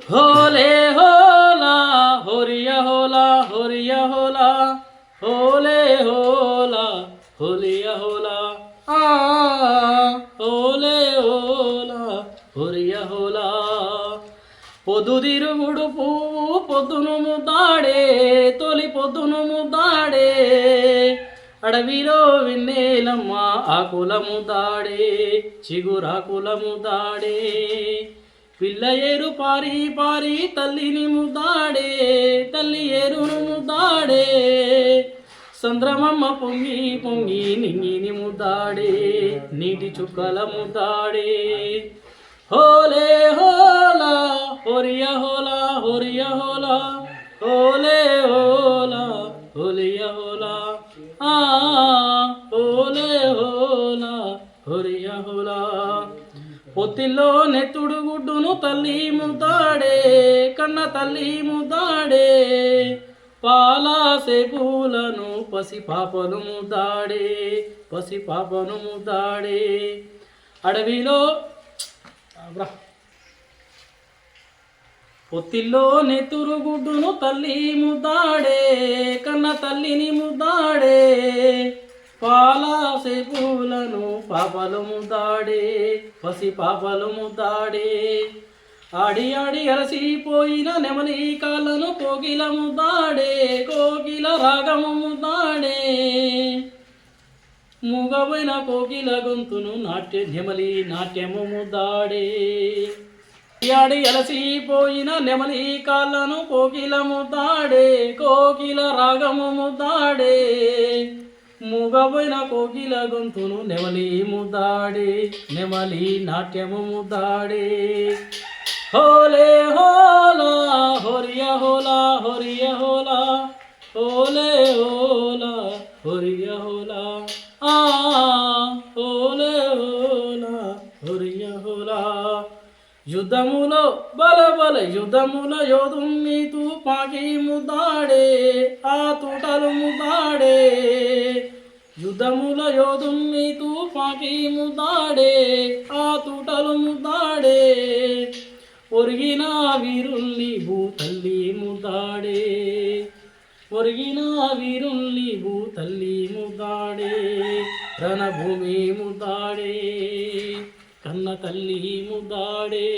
హోలే హోలా హోరియ హోలా హోరియ హోలా హోలే హోలా హోలియ హోలా ఆ హోలే హోలా హోరియ హోలా పొద్దుదిరుగుడు పువ్వు పొద్దును ముద్దాడే తొలి పొద్దును ముద్దాడే అడవిలో విన్నేలమ్మ ఆకుల ముద్దాడే చిగురాకుల ముద్దాడే పిల్ల ఏరు పారి పారి తల్లిని ముద్దాడే తల్లి ఏరును ముద్దాడే. సంద్రమమ్మ పొంగి పొంగి నింగిని ముద్దాడే నీటి చుక్కల ముద్దాడే. హోలే హోలా హోరియ హోలా హోరియ హోలా. హోలే హోలా హోలియ హోలా. ఆ హోలే హోలా హోరియ పొత్తిలో నెత్తుడు గుడ్డును తల్లి ముద్దాడే కన్న తల్లి ముద్దాడే పాలాసే పూలను పసి పాపను ముద్దాడే పసి పాపను ముద్దాడే అడవిలో అబ్రా. పొత్తిల్లో నెత్తురు గుడ్డును తల్లి ముద్దాడే కన్న తల్లిని ముద్దాడే పాపలము తాడే పసి పాపలము తాడే. ఆడి ఆడి అలసిపోయిన నెమలి కాళ్ళను కోకిలము తాడే కోకిల రాగము తాడే. మూగమైన కోకిల గొంతును నాట్య నెమలి నాట్యము దాడే ఆడి అలసిపోయిన నెమలి కాళ్ళను కోకిలము తాడే కోకిల రాగము తాడే. మూగబోయిన కోకిల గొంతును నెమలి ముద్దాడే నెమలి నాట్యము ముద్దాడే హోలే హోలా హోరియ హోలా హోరియ హోలా హోలే హోలా హోరియ హోలా ఆ హోలే హోలా హోరియ హోలా యుద్ధములో బల బల యుద్ధముల యోధుని తుపాకి ముదాడే ఆ తూటలు ముదాడే యుద్ధముల యోధుని తుపాకి ముదాడే ఆ తూటలు ముదాడే ఒరిగిన వీరుల్ని భూతల్లి ముదాడే ఒరిగిన వీరుల్ని భూతల్లి ముదాడే రణభూమి ముదాడే కన్న తల్లి ముదాడే